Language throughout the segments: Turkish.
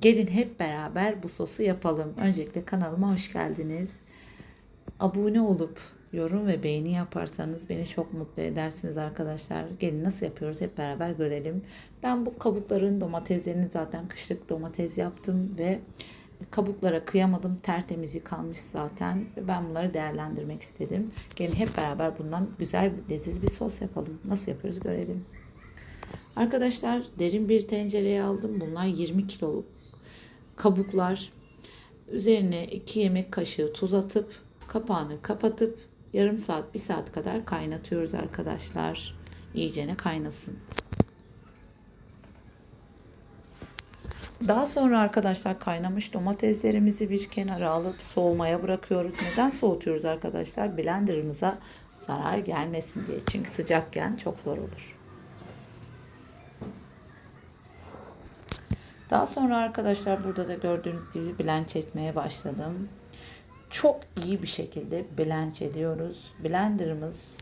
Gelin hep beraber bu sosu yapalım. Öncelikle kanalıma hoş geldiniz. Abone olup yorum ve beğeni yaparsanız beni çok mutlu edersiniz arkadaşlar. Gelin nasıl yapıyoruz hep beraber görelim. Ben bu kabukların domateslerini zaten kışlık domates yaptım ve kabuklara kıyamadım. Tertemiz yıkanmış zaten. Ben bunları değerlendirmek istedim. Gelin hep beraber bundan güzel, leziz bir sos yapalım. Nasıl yapıyoruz görelim. Arkadaşlar derin bir tencereye aldım. Bunlar 20 kiloluk kabuklar. Üzerine 2 yemek kaşığı tuz atıp kapağını kapatıp yarım saat 1 saat kadar kaynatıyoruz arkadaşlar. İyicene kaynasın. Daha sonra arkadaşlar kaynamış domateslerimizi bir kenara alıp soğumaya bırakıyoruz. Neden soğutuyoruz arkadaşlar? Blenderımıza zarar gelmesin diye. Çünkü sıcakken çok zor olur. Daha sonra arkadaşlar burada da gördüğünüz gibi blend etmeye başladım. Çok iyi bir şekilde blend ediyoruz. Blenderımız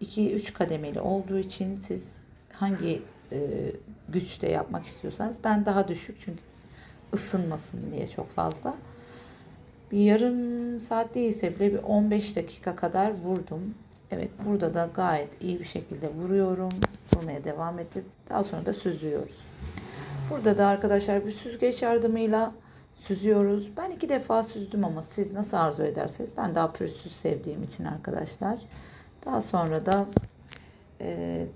2-3 kademeli olduğu için siz hangi e, güçte yapmak istiyorsanız ben daha düşük çünkü ısınmasın diye çok fazla. Bir yarım saat değilse bile bir 15 dakika kadar vurdum. Evet burada da gayet iyi bir şekilde vuruyorum. Vurmaya devam edip daha sonra da süzüyoruz. Burada da arkadaşlar bir süzgeç yardımıyla süzüyoruz. Ben iki defa süzdüm ama siz nasıl arzu ederseniz ben daha pürüzsüz sevdiğim için arkadaşlar. Daha sonra da e,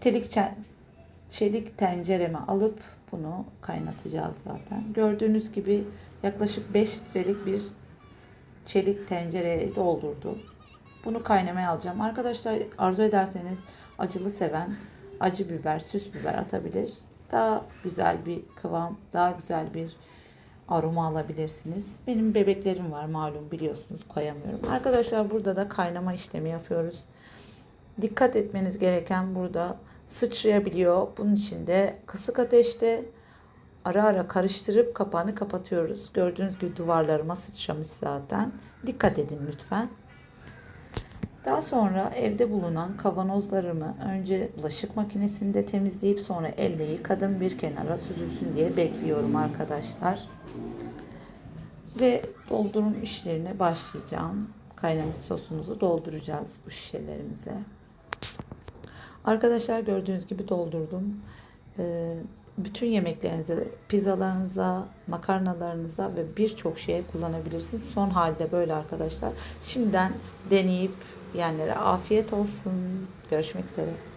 telik çelik tencereme alıp bunu kaynatacağız zaten. Gördüğünüz gibi yaklaşık 5 litrelik bir çelik tencereye doldurdu. Bunu kaynamaya alacağım. Arkadaşlar arzu ederseniz acılı seven acı biber, süs biber atabilir. Daha güzel bir kıvam, daha güzel bir aroma alabilirsiniz. Benim bebeklerim var malum biliyorsunuz koyamıyorum. Arkadaşlar burada da kaynama işlemi yapıyoruz. Dikkat etmeniz gereken burada sıçrayabiliyor. Bunun için de kısık ateşte ara ara karıştırıp kapağını kapatıyoruz. Gördüğünüz gibi duvarlarıma sıçramış zaten. Dikkat edin lütfen. Daha sonra evde bulunan kavanozlarımı önce bulaşık makinesinde temizleyip sonra elle yıkadım bir kenara süzülsün diye bekliyorum arkadaşlar. Ve doldurum işlerine başlayacağım. Kaynamış sosumuzu dolduracağız bu şişelerimize. Arkadaşlar gördüğünüz gibi doldurdum. Ee, bütün yemeklerinize, pizzalarınıza, makarnalarınıza ve birçok şeye kullanabilirsiniz. Son halde böyle arkadaşlar. Şimdiden deneyip yiyenlere afiyet olsun. Görüşmek üzere.